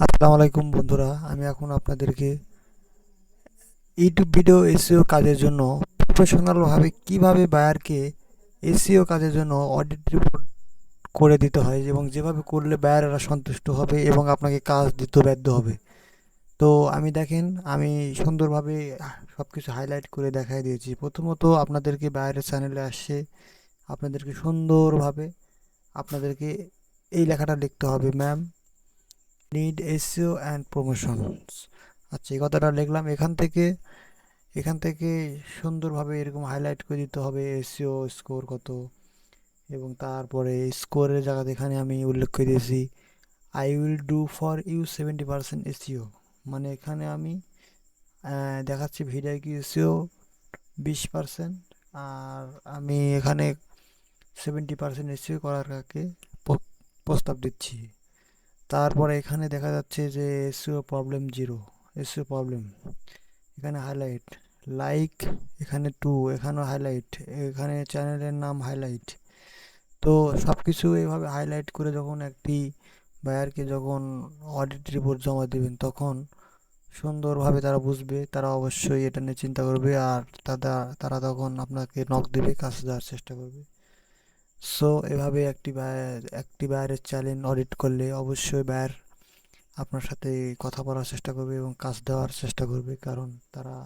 আসসালামু আলাইকুম বন্ধুরা, আমি এখন আপনাদেরকে ইউটিউব ভিডিও এসইও কাজের জন্য প্রফেশনালভাবে কীভাবে বায়ারকে এসইও কাজের জন্য অডিট রিপোর্ট করে দিতে হয় এবং যেভাবে করলে বায়ারেরা সন্তুষ্ট হবে এবং আপনাকে কাজ দিতে বাধ্য হবে। তো আমি দেখেন, আমি সুন্দরভাবে সব কিছু হাইলাইট করে দেখাই দিয়েছি। প্রথমত আপনাদেরকে বায়ারের চ্যানেলে আসছে, আপনাদেরকে সুন্দরভাবে আপনাদেরকে এই লেখাটা লিখতে হবে ma'am need SEO and promotions আচ্ছা এই কথাটা লিখলাম। এখান থেকে এখান থেকে সুন্দরভাবে এরকম হাইলাইট করে দিতে হবে এসিও স্কোর কত এবং তারপরে স্কোরের জায়গাতে এখানে আমি উল্লেখ করে দিয়েছি I will do for you seventy percent SEO মানে এখানে আমি দেখাচ্ছি ভিডিও কি এসইও বিশ পার্সেন্ট আর আমি এখানে সেভেন্টি পার্সেন্ট এসিও করার কাকে প্রস্তাব দিচ্ছি। তারপরে এখানে দেখা যাচ্ছে যে SEO problem zero SEO problem এখানে হাইলাইট লাইক এখানে টু এখানেও হাইলাইট এখানে চ্যানেলের নাম হাইলাইট তো সব কিছু এইভাবে হাইলাইট করে যখন একটি বায়ারকে যখন অডিট রিপোর্ট জমা দেবেন, তখন সুন্দরভাবে তারা বুঝবে, তারা অবশ্যই এটা নিয়ে চিন্তা করবে, আর তারা তারা তখন আপনাকে নক দেবে, কাজ দেওয়ার চেষ্টা করবে। সো এভাবে একটি বায়ার একটি বায়ারের চ্যালেঞ্জ অডিট করলে অবশ্যই বায়ার আপনার সাথে কথা বলার চেষ্টা করবে এবং কাজ দেওয়ার চেষ্টা করবে কারণ তারা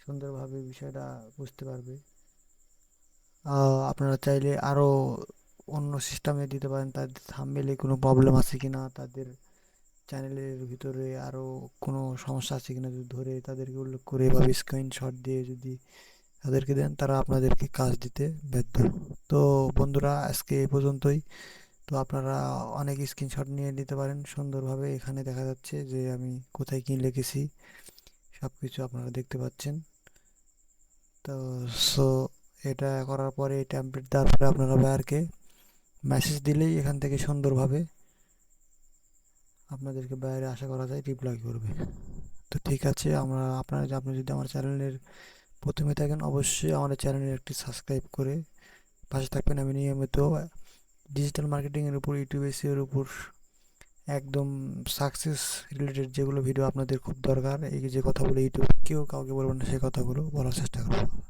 সুন্দরভাবে বিষয়টা বুঝতে পারবে। আপনারা চাইলে আরও অন্য সিস্টেমে দিতে পারেন তাদের থাম্বনেলে কোনো প্রবলেম আছে কি না তাদের চ্যানেলের ভিতরে আরও কোনো সমস্যা আছে কিনা যদি ধরে তাদেরকে উল্লেখ করে এভাবে স্ক্রিনশট দিয়ে যদি তাদেরকে দেন, তারা আপনাদেরকে কাজ দিতে বাধ্য তো বন্ধুরা, আজকে এই পর্যন্তই। তো আপনারা অনেক স্ক্রিনশট নিয়ে নিতে পারেন। সুন্দরভাবে এখানে দেখা যাচ্ছে যে আমি কোথায় কী লিখেছি সব কিছু আপনারা দেখতে পাচ্ছেন। তো সো, এটা করার পরে এই ট্যাম্পলেট দেওয়ার পরে আপনারা বায়ারকে মেসেজ দিলেই এখান থেকে সুন্দরভাবে আপনাদেরকে বাইরে আশা করা যায় রিপ্লাই করবে। তো ঠিক আছে, আমরা আপনারা আপনি যদি আমার চ্যানেলের প্রথমে থাকেন অবশ্যই আমাদের চ্যানেলে একটি সাবস্ক্রাইব করে পাশে থাকবেন আমি নিয়মিত ডিজিটাল মার্কেটিংয়ের উপর ইউটিউব এর উপর একদম সাকসেস রিলেটেড যেগুলো ভিডিও আপনাদের খুব দরকার, এই যে কথাগুলো ইউটিউব কেউ কাউকে বলবেন না সেই কথাগুলো বলার চেষ্টা করব।